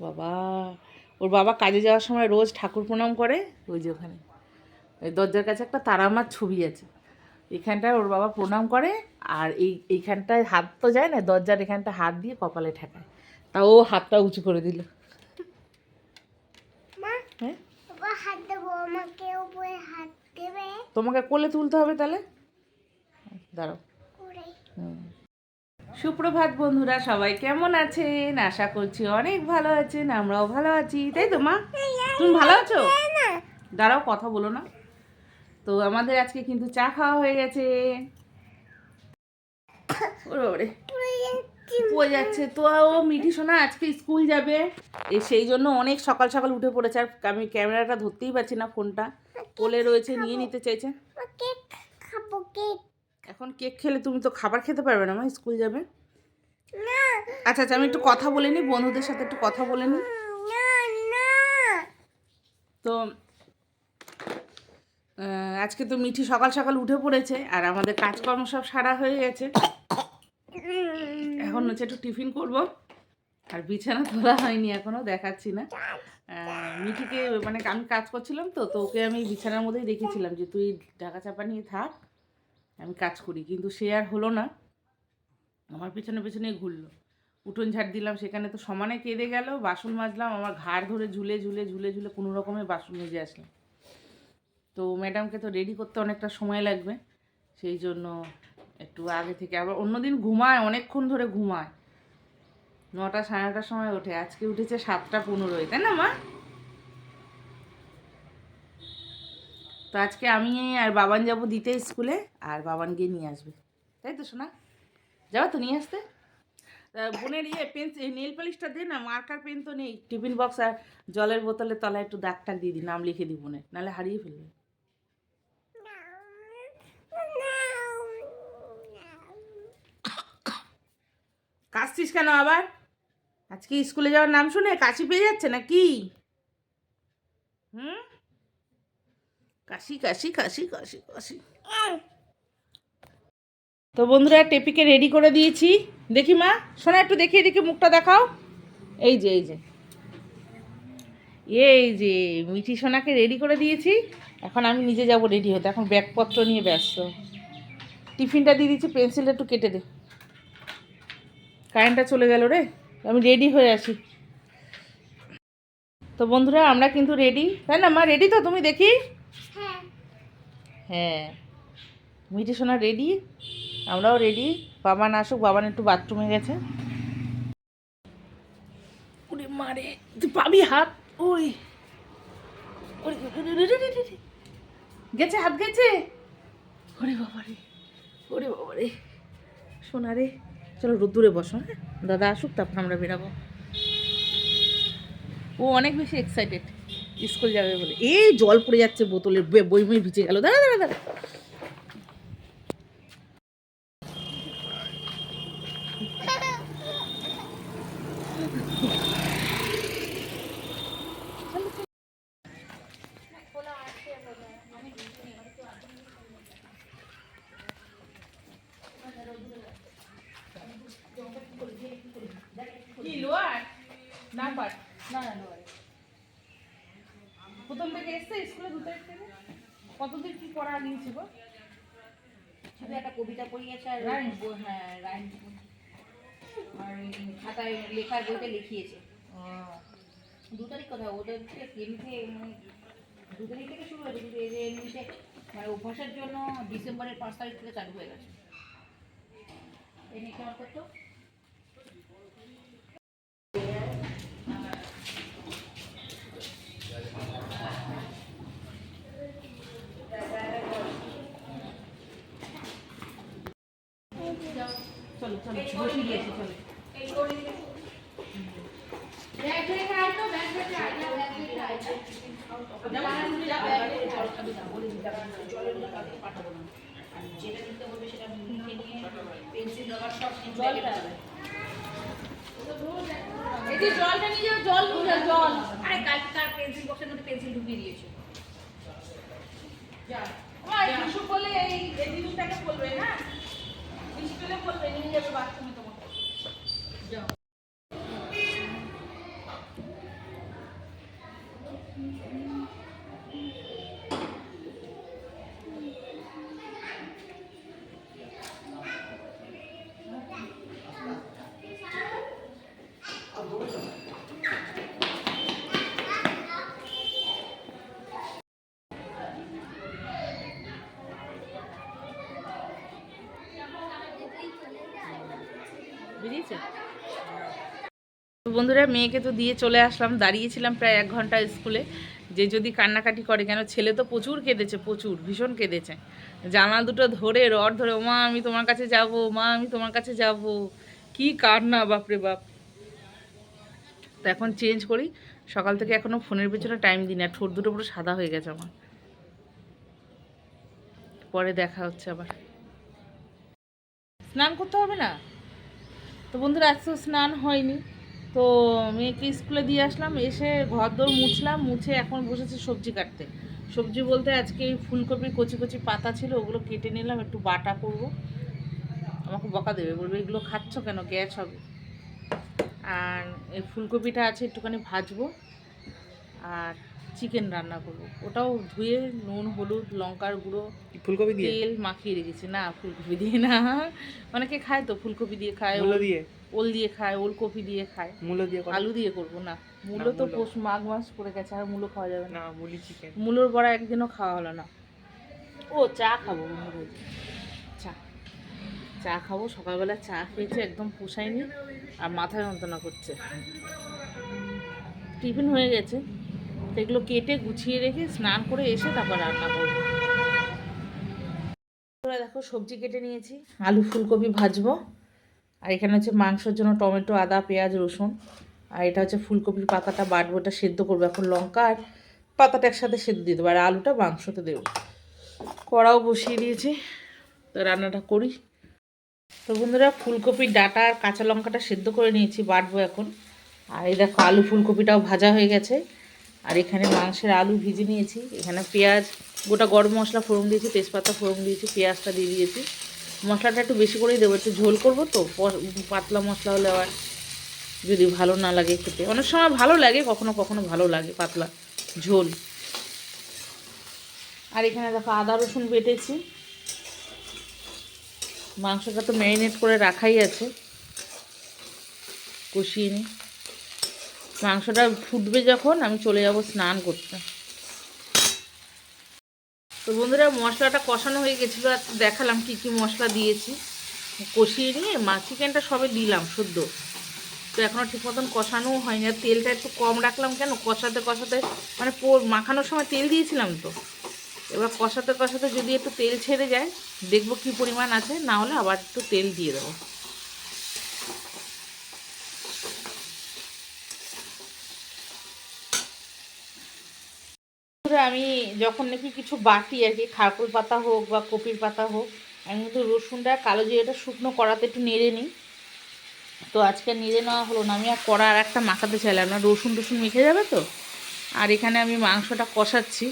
বাবা ওর বাবা কাজে যাওয়ার সময় রোজ ঠাকুর প্রণাম করে ওই যে ওখানে। ওই দরজার কাছে একটা তারামার ছবি আছে। এখানটায় ওর বাবা প্রণাম করে আর এই এইখানটায় হাত তো যায় না দরজার এখানটা হাত দিয়ে কপালে ঠেকায়। তা ও হাতটা উঁচু করে দিল। হ্যাঁ? তোমাকে কোলে তুলতে হবে তাহলে? দাঁড়াও। হুম। সুপ্রভাত বন্ধুরা, সবাই কেমন আছেন? আশা করছি অনেক ভালো আছেন, আমরাও ভালো আছি। তাই তো, মা? তুমি ভালো আছো? দাঁড়াও, কথা বলো না। তো আমাদের আজকে কিন্তু চা খাওয়া হয়ে গেছে। ওরে পড়ে যাচ্ছে? তো ও মিঠি আজকে স্কুল যাবে। সেই জন্য অনেক সকাল সকাল উঠে পড়েছে। আর আমি ক্যামেরাটা ধরতেই পারছি না ফোনটা। কোলে রয়েছে, নিয়ে নিতে চাইছে। খাব, কেক। এখন কেক খেলে তুমি তো খাবার খেতে পারবে না মা স্কুল যাবে? আচ্ছা আচ্ছা আমি একটু কথা বলে নিই বন্ধুদের সাথে একটু কথা বলে নিই তো আজকে তো মিঠি সকাল সকাল উঠে পড়েছে আর আমাদের কাজকর্ম সব সারা হয়ে গেছে। এখন হচ্ছে একটু টিফিন করব আর বিছানা তোলা হয়নি এখনও দেখাচ্ছি না। মিঠিকে মানে আমি কাজ করছিলাম তো তো ওকে আমি বিছানার মধ্যেই রেখেছিলাম যে তুই ঢাকা চাপা নিয়ে থাক। আমি কাজ করি, কিন্তু সে আর হলো না। আমার পেছনে পেছনে ঘুরলো। উঠোন ঝাড় দিলাম, সেখানে তো সমানে কেঁদে গেল, বাসন মাজলাম, আমার ঘাড় ধরে ঝুলে ঝুলে ঝুলে ঝুলে কোনো রকমে বাসন মেজে আসলাম। তো ম্যাডামকে তো রেডি করতে অনেকটা সময় লাগবে, সেই জন্য একটু আগে থেকে আবার অন্যদিন ঘুমায়, অনেকক্ষণ ধরে ঘুমায়। নটা সাড়ে নটার সময় ওঠে, আজকে উঠেছে সাতটা পনেরোয়, তাই না মা? তো আজকে আমি আর বাবান যাব দিতে স্কুলে, আর বাবান গিয়ে নিয়ে আসবে। তাই তো শোনা যাও তো, নিয়ে আসতে? বোনের ইয়ে পেন নেল পালিশটা দে না, মার্কার পেন তো নেই। টিফিন বক্স আর জলের বোতলের তলায় একটু দাগ টাগ দিয়ে দিই, নাম লিখে দিই বোনের, নাহলে হারিয়ে ফেলবে। কাশছিস কেন আবার? আজকে স্কুলে যাওয়ার নাম শুনে কাশি পেয়ে যাচ্ছে না কি হুম কাশি কাশি কাশি কাশি কাশি। তো বন্ধুরা, টেপিকে রেডি করে দিয়েছি। দেখি মা শোনা একটু দেখিয়ে, দেখি মুখটা দেখাও। এই যে এই যে। এই যে, মিঠি সোনাকে রেডি করে দিয়েছি। এখন আমি নিজে যাব রেডি হতে। এখন ব্যাগপত্র নিয়ে ব্যস্ত। টিফিনটা দিয়ে দিচ্ছি পেন্সিলটা একটু কেটে দে। কারেন্টটা চলে গেল রে। আমি রেডি হয়ে আসি তো বন্ধুরা, আমরা কিন্তু রেডি তাই না মা? রেডি তো? তুমি দেখি। হ্যাঁ। হ্যাঁ। মিঠি সোনা রেডি আমরাও রেডি বাবান আসুক বাবান একটু বাথরুমে গেছে। ওরে মারে তুই পাবি হাত? ওই। গেছে হাত গেছে? ওরে বাবা রে ওরে বাবা রে। সোনা রে চলো রোদ্দুরে বসো হ্যাঁ? দাদা আসুক তারপর আমরা বেরাবো। ও অনেক বেশি এক্সাইটেড স্কুল যাবে বলে। এই জল পড়ে যাচ্ছে বোতলের বে- বই বই ভিজে গেল। দাঁড়া দাঁড়া দাঁড়া। প্রথম থেকে এসছে স্কুলে দু তারিখ থেকে কতদিন কি পড়া নিয়েছে গো? শুধু একটা কবিতা পড়িয়েছে আর রাইম? হ্যাঁ রাইম আর খাতায় লেখার বইতে লিখিয়েছে। দু তারিখ কথা ওদের এমনিতে মানে দু তারিখ থেকে শুরু হয়েছে কিন্তু এদের এমনিতে মানে অভ্যাসের জন্য ডিসেম্বরের পাঁচ তারিখ থেকে চালু হয়ে গেছে। এমনি কেমন করতো চলো চলো বসে গিয়েছে চলো যেটা নিতে বলবে সেটা লিখে নিয়ে পেন্সিল রবার সব জলটা এই যে জলটা নিয়ে যাও জল নিয়ে জল আরে কালকে তার পেন্সিল বক্সের মধ্যে পেন্সিল ঢুকিয়ে দিয়েছে ওই কিছু বলে এই এই জিনিসটাকে বলবে হ্যাঁ? বলে বলবে, নিয়ে যাবে বাথরুমে তোমাকে যাও বন্ধুরা, মেয়েকে তো দিয়ে চলে আসলাম। দাঁড়িয়েছিলাম প্রায় এক ঘণ্টা স্কুলে। যে যদি কান্নাকাটি করে কেন? ছেলে তো প্রচুর কেঁদেছে, প্রচুর, ভীষণ কেঁদেছে। জামা দুটো ধরে রড ধরে মা আমি তোমার কাছে যাব মা আমি তোমার কাছে যাব। কি কান্না, বাপরে বাপ। তো এখন চেঞ্জ করি। সকাল থেকে এখনও ফোনের পেছনে টাইম দিই না, ঠোঁট দুটো পুরো সাদা হয়ে গেছে আমার। পরে দেখা হচ্ছে আবার। স্নান করতে হবে না? তো বন্ধুরা আজকে স্নান হয়নি। তো মেয়েকে স্কুলে দিয়ে আসলাম এসে ঘর দৌড় মুছলাম মুছে এখন বসেছে সবজি কাটতে। সবজি বলতে আজকে এই ফুলকপির কচি কচি পাতা ছিল ওগুলো কেটে নিলাম একটু বাটা করব। আমাকে বকা দেবে বলবে এগুলো খাচ্ছ কেন? গ্যাস হবে। আর এই ফুলকপিটা আছে একটুখানি ভাজবো আর চিকেন রান্না করব। ওটাও ধুয়ে নুন হলুদ লঙ্কার গুঁড়ো ফুলকপি দিয়ে? তেল মাখিয়ে রেখেছি। না ফুলকপি দিয়ে না। অনেকে খায় তো ফুলকপি দিয়ে খায়। দিয়ে? ওল দিয়ে খায় ওল ওলকপি দিয়ে খায়। মূলো দিয়ে আলু দিয়ে করব না। মূলো তো পোষ মাঘ মাস পড়ে গেছে আর মূলো খাওয়া যাবে না। না মুলি চিকেন মূলোর বড়া একদিনও খাওয়া হলো না। ও চা খাব। চা। চা খাব সকালবেলা চা খেয়েছি একদম পোষায়নি আর মাথায় যন্ত্রণা করছে। টিফিন হয়ে গেছে। তো এগুলো কেটে গুছিয়ে রেখে স্নান করে এসে তারপর রান্না করব। দেখো সবজি কেটে নিয়েছি। আলু ফুলকপি ভাজবো। আর এখানে হচ্ছে মাংসের জন্য টমেটো, আদা, পেঁয়াজ, রসুন। আর এটা হচ্ছে ফুলকপির পাতাটা বাটবো, এটা সেদ্ধ করব। এখন লঙ্কা আর পাতাটা একসাথে সেদ্ধ দিয়ে দেবো। আর আলুটা মাংসতে দেবো। কড়াও বসিয়ে দিয়েছি। তো রান্নাটা করি। তো বন্ধুরা, ফুলকপির ডাটা আর কাঁচা লঙ্কাটা সেদ্ধ করে নিয়েছি, বাটবো এখন। আর এই দেখো, আলু ফুলকপিটাও ভাজা হয়ে গেছে। আর এখানে মাংসের আলু ভিজে নিয়েছি। এখানে পেঁয়াজ, গোটা গরম মশলা ফোড়ন দিয়েছি, তেজপাতা ফোড়ন দিয়েছি, পেঁয়াজটা দিয়ে দিয়েছি। মশলাটা একটু বেশি করেই দেবো, একটু ঝোল করব তো পাতলা মশলা হলে আবার যদি ভালো না লাগে খেতে। অনেক সময় ভালো লাগে, কখনো কখনো ভালো লাগে পাতলা ঝোল। আর এখানে দেখো আদা, রসুন বেটেছি। মাংসটা তো ম্যারিনেট করে রাখাই আছে, কষিয়ে নিই মাংসটা ফুটবে যখন, আমি চলে যাব স্নান করতে। বন্ধুরা মশলাটা কষানো হয়ে গেছিল, আর দেখালাম কি কি মশলা দিয়েছি। কষিয়ে নিয়ে মা চিকেনটা সবে দিলাম শুদ্ধ। তো এখনও ঠিক মতন কষানোও হয়নি। আর তেলটা একটু কম রাখলাম কেন? কষাতে কষাতে মানে মাখানোর সময় তেল দিয়েছিলাম তো। এবার কষাতে কষাতে যদি একটু তেল ছেড়ে যায়, দেখব কি পরিমাণ আছে, না হলে আবার একটু তেল দিয়ে দেবো। বন্ধুরা, আমি যখন নাকি কিছু বাটি আর কি খারকুল পাতা হোক বা কপির পাতা হোক আমি কিন্তু রসুনটা কালো জিরেটা শুকনো কড়াতে একটু নেড়ে নিই। তো আজকে নেড়ে নেওয়া হলো না আমি আর কড়া আর একটা মাখাতে চাইলাম না রসুন টসুন মেখে যাবে তো? আর এখানে আমি মাংসটা কষাচ্ছি।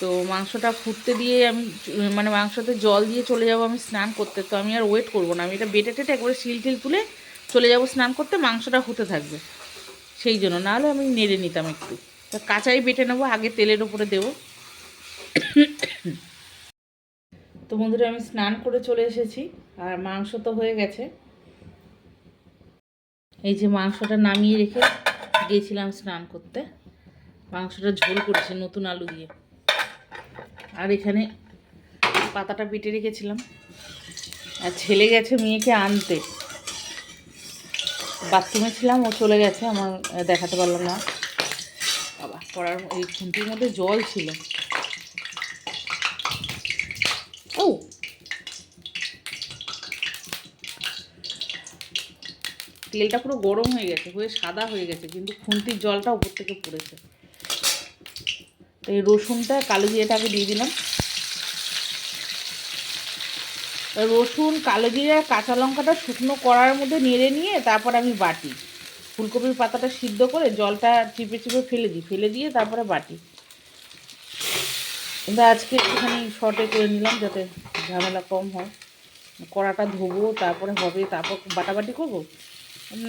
তো মাংসটা ফুটতে দিয়ে আমি মানে মাংসতে জল দিয়ে চলে যাব আমি স্নান করতে তো আমি আর ওয়েট করব না। আমি এটা বেটে টেটে একবারে শিল টিল তুলে চলে যাব স্নান করতে মাংসটা হতে থাকবে। সেই জন্য নাহলে আমি নেড়ে নিতাম একটু। তা কাঁচাই বেটে নেব, আগে তেলের উপরে দেবো। তো বন্ধুরা, আমি স্নান করে চলে এসেছি, আর মাংস তো হয়ে গেছে। এই যে মাংসটা নামিয়ে রেখে গিয়েছিলাম স্নান করতে। মাংসটা ঝোল করেছি, নতুন আলু দিয়ে। আর এখানে পাতাটা বেটে রেখেছিলাম। আর ছেলে গেছে মেয়েকে আনতে। বাথরুমে ছিলাম, ও চলে গেছে, আমার দেখাতে পারলাম না। পড়ার এই খুন্তির মধ্যে জল ছিল। ও! তেলটা পুরো গরম হয়ে গেছে হয়ে সাদা হয়ে গেছে, কিন্তু খুন্তির জলটা উপর থেকে পড়েছে। এই রসুনটা, কালো জিরেটা আগে দিয়ে দিলাম। রসুন, কালো জিরে কাঁচা লঙ্কাটা শুকনো করার মধ্যে নেড়ে নিয়ে তারপর আমি বাটি। ফুলকপির পাতাটা সিদ্ধ করে জলটা চিপে চিপে ফেলে দিই, ফেলে দিয়ে তারপরে বাটি। কিন্তু আজকে একটুখানি শর্টে করে নিলাম যাতে ঝামেলা কম হয়। কড়াটা ধোবো, তারপরে হবে, তারপর বাটাবাটি করব?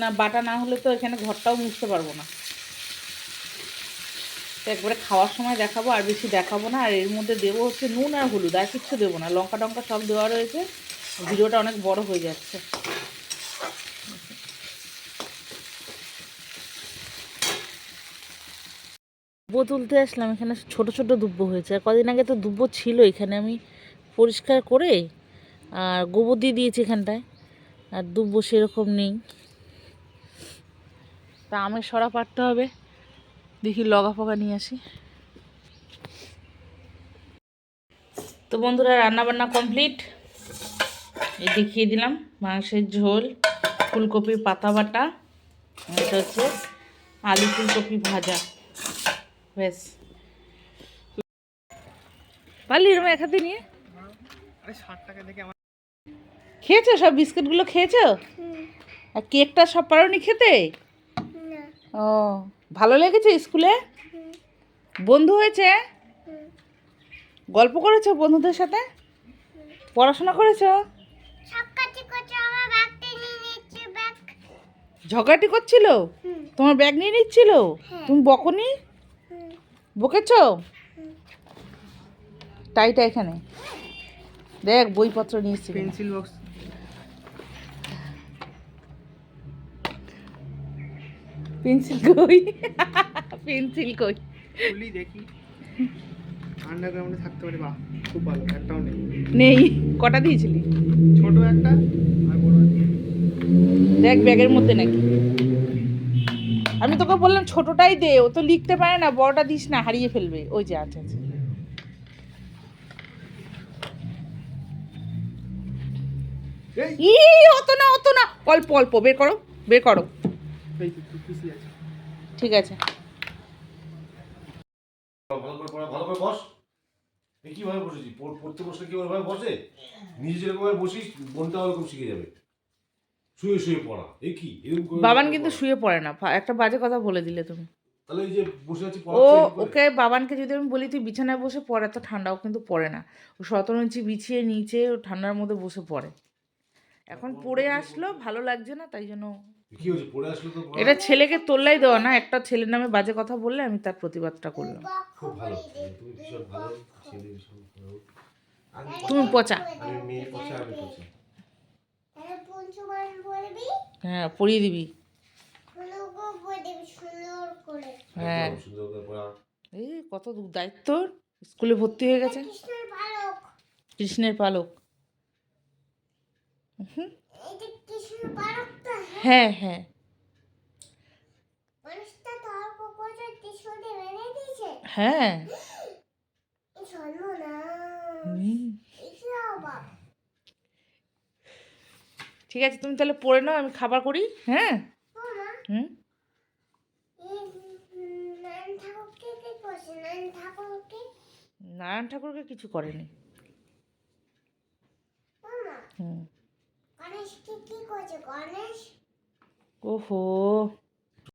না, বাটা না হলে তো এখানে ঘরটাও মুছতে পারব না। একবারে খাওয়ার সময় দেখাবো, আর বেশি দেখাবো না, আর এর মধ্যে দেবো হচ্ছে নুন আর হলুদ, আর কিচ্ছু দেবো না। লঙ্কা টঙ্কা সব দেওয়া রয়েছে। ভিডিওটা অনেক বড় হয়ে যাচ্ছে। দুব্বো তুলতে আসলাম, এখানে ছোট ছোট দুব্বো হয়েছে। আর কদিন আগে তো দুব্বো ছিল এখানে, আমি পরিষ্কার করে আর গোবর দিয়ে দিয়েছি এখানটায়। আর দুব্বো সেরকম নেই। তা আমের সরা পারতে হবে, দেখি লগা ফগা নিয়ে আসি। তো বন্ধুরা রান্না বান্না কমপ্লিট। এই দেখিয়ে দিলাম, মাংসের ঝোল, ফুলকপির পাতা বাটা এটা হচ্ছে আলু ফুলকপি ভাজা। ব্যাস পারলি এরকম এক হাতে নিয়ে? খেয়েছো সব বিস্কুটগুলো খেয়েছো? আর কেকটা সব পারোনি খেতে? ও ভালো লেগেছে স্কুলে? বন্ধু হয়েছে? গল্প করেছ বন্ধুদের সাথে? পড়াশোনা করেছ? ঝগড়াটি করছিল? তোমার ব্যাগ নিয়ে নিচ্ছিল? হ্যাঁ। তুমি বকনি? বকেছো? টাইটা এখানে। দেখ বইপত্র নিয়ে এসছি পেন্সিল বক্স। পেন্সিল কই? পেন্সিল কই? খুলি দেখি। আন্ডারগ্রাউন্ডে থাকতে পারে বাহ খুব ভালো একটাও নেই। নেই। কটা দিয়েছিলি? ছোট একটা আর বড় একটা। দেখ ব্যাগের মধ্যে নাকি। আমি তোকে বললাম ছোটটাই দে ও তো লিখতে পারে না বড়টা দিস না হারিয়ে ফেলবে। ওই যে আচ্ছা আচ্ছা। ই অত না অত না। অল্প অল্প বের করো বের করো। ঠিক আছে। ভালো করে পড়া ভালো করে বস। কীভাবে বসেছি পড়তে বসলে কি বসে? নিজে যেরকম বসিস বোনটা ওরকম শিখে যাবে। শুয়ে শুয়ে পড়া এই কি? বাবান কিন্তু শুয়ে পড়ে না একটা বাজে কথা বলে দিলে তুমি। তাহলে এই যে বসে আছি ও? ওকে বাবানকে যদি আমি বলি তুই বিছানায় বসে পড়ে তো ঠান্ডাও কিন্তু পড়ে না। ও সতেরো ইঞ্চি বিছিয়ে নিচে ও ঠান্ডার মধ্যে বসে পড়ে। এখন পড়ে আসলো ভালো লাগছে না তাই জন্য এটা ছেলেকে তোল্লাই দেওয়া না একটা ছেলের নামে বাজে কথা বললে আমি তার প্রতিবাদটা করলাম। তুমি পচা আমি মেয়ে পছা আমি পছা তাহলে পঞ্চমান বলবি হ্যাঁ পড়িয়ে দিবি। হ্যাঁ। এই কত দায়িত্ব স্কুলে ভর্তি হয়ে গেছে? কৃষ্ণের পালক। হ্যাঁ? হ্যাঁ হ্যাঁ এই শোনো না হুম। এই কি অবাক ঠিক আছে তুমি তাহলে পড়ে নাও আমি খাবার করি হ্যাঁ? হুম? নারায়ণ ঠাকুরকে কিছু করেনি। হুম। ওহো।